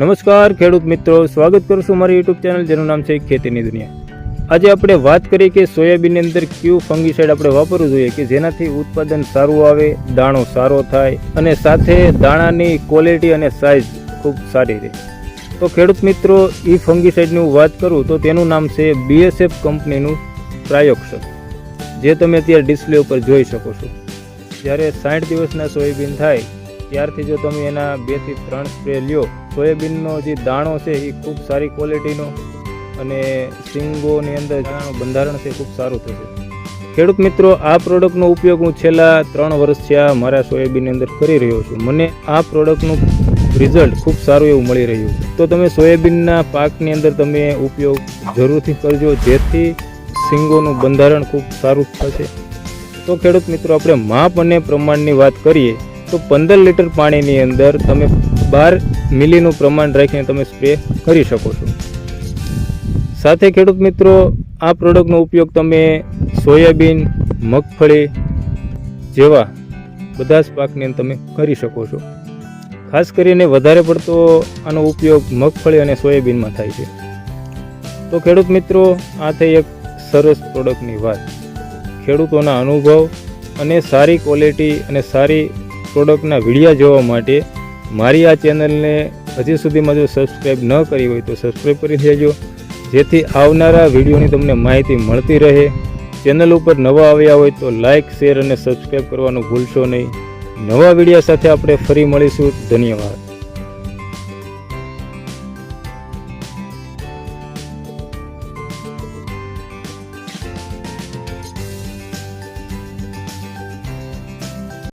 નમસ્કાર, ખેડૂત મિત્રો. સ્વાગત કરું છું મારી યુટ્યુબ ચેનલ જેનું નામ છે ખેતીની દુનિયા. આજે આપણે વાત કરીએ કે સોયાબીનની અંદર કયું ફંગીસાઇડ આપણે વાપરવું જોઈએ કે જેનાથી ઉત્પાદન સારું આવે, દાણો સારો થાય, અને સાથે દાણાની ક્વોલિટી અને સાઇઝ ખૂબ સારી રહે. તો ખેડૂત મિત્રો એ ફંગીસાઇડની હું વાત કરું તો તેનું નામ છે બીએસએફ કંપનીનું પ્રાયોક્ષક જે તમે અત્યારે ડિસ્પ્લે ઉપર જોઈ શકો છો. જ્યારે સાઠ દિવસના સોયાબીન થાય ત્યારથી જો તમે એના બેથી ત્રણ સ્પ્રે લ્યો, સોયાબીનનો જે દાણો છે એ ખૂબ સારી ક્વોલિટીનો અને સિંગોની અંદર દાણાનું બંધારણ છે ખૂબ સારું થશે. ખેડૂત મિત્રો, આ પ્રોડક્ટનો ઉપયોગ હું છેલ્લા ત્રણ વર્ષથી આ મારા સોયાબીનની અંદર કરી રહ્યો છું. મને આ પ્રોડક્ટનું રિઝલ્ટ ખૂબ સારું એવું મળી રહ્યું છે. તો તમે સોયાબીનના પાકની અંદર તમે ઉપયોગ જરૂરથી કરજો, જેથી સિંગોનું બંધારણ ખૂબ સારું થશે. તો ખેડૂત મિત્રો, આપણે માપ અને પ્રમાણની વાત કરીએ. તો પંદર લીટર પાણીની અંદર તમે બાર મિલીનું પ્રમાણ રાખીને તમે સ્પ્રે કરી શકો છો. સાથે ખેડૂત મિત્રો, આ પ્રોડક્ટનો ઉપયોગ તમે સોયાબીન, મગફળી જેવા બધા જ પાકની અંદર તમે કરી શકો છો. ખાસ કરીને વધારે પડતો આનો ઉપયોગ મગફળી અને સોયાબીનમાં થાય છે. તો ખેડૂત મિત્રો, આ થઈ એક સરસ પ્રોડક્ટની વાત. ખેડૂતોના અનુભવ અને સારી ક્વોલિટી અને સારી પ્રોડક્ટના વિડીયા જોવા માટે મારી આ ચેનલને હજી સુધીમાં જો સબસ્ક્રાઈબ ન કરી હોય તો સબસ્ક્રાઈબ કરી દેજો. જેથી આવનારા વિડીયોની તમને માહિતી મળતી રહે. ચેનલ ઉપર નવા આવ્યા હોય તો લાઇક, શેર અને સબસ્ક્રાઈબ કરવાનું ભૂલશો નહીં. નવા વિડીયા સાથે આપણે ફરી મળીશું. ધન્યવાદ.